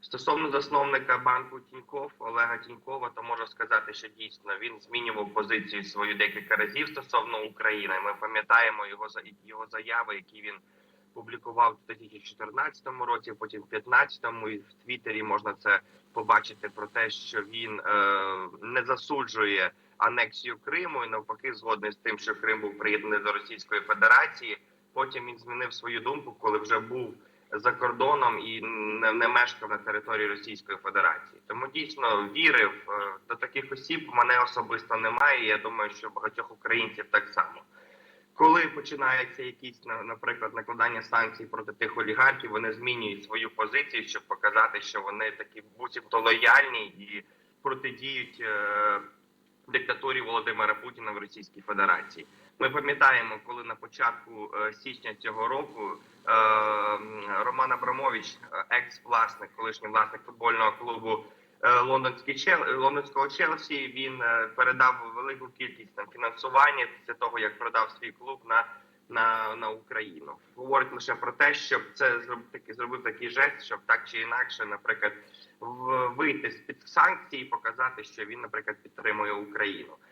Стосовно засновника банку Тіньков Олега Тінькова, то можу сказати, що дійсно він змінював позицію свою декілька разів стосовно України. Ми пам'ятаємо його його заяви, які він публікував у 2014 році, потім в 2015 і в Твіттері можна це побачити про те, що він е, не засуджує анексію Криму і навпаки згодний з тим, що Крим був приєднаний до Російської Федерації. Потім він змінив свою думку, коли вже був за кордоном і не, не мешкав на території Російської Федерації. Тому дійсно вірив е, до таких осіб. Мене особисто немає. Я думаю, що багатьох українців так само. Коли починається якісь на- наприклад накладання санкцій проти тих олігархів, вони змінюють свою позицію, щоб показати, що вони такі буцімто лояльні і протидіють е, диктатурі Володимира Путіна в Російській Федерації. Ми пам'ятаємо, коли на початку е, січня цього року Роман Абрамович, е, екс-власник, колишній власник футбольного клубу е, лондонського Челсі, він е, передав велику кількість там фінансування після того, як продав свій клуб на, на, на Україну. Говорить лише про те, щоб це зробив такий зробив такий жест, щоб так чи інакше, наприклад, вийти з під санкцій і показати, що він, наприклад, підтримує Україну.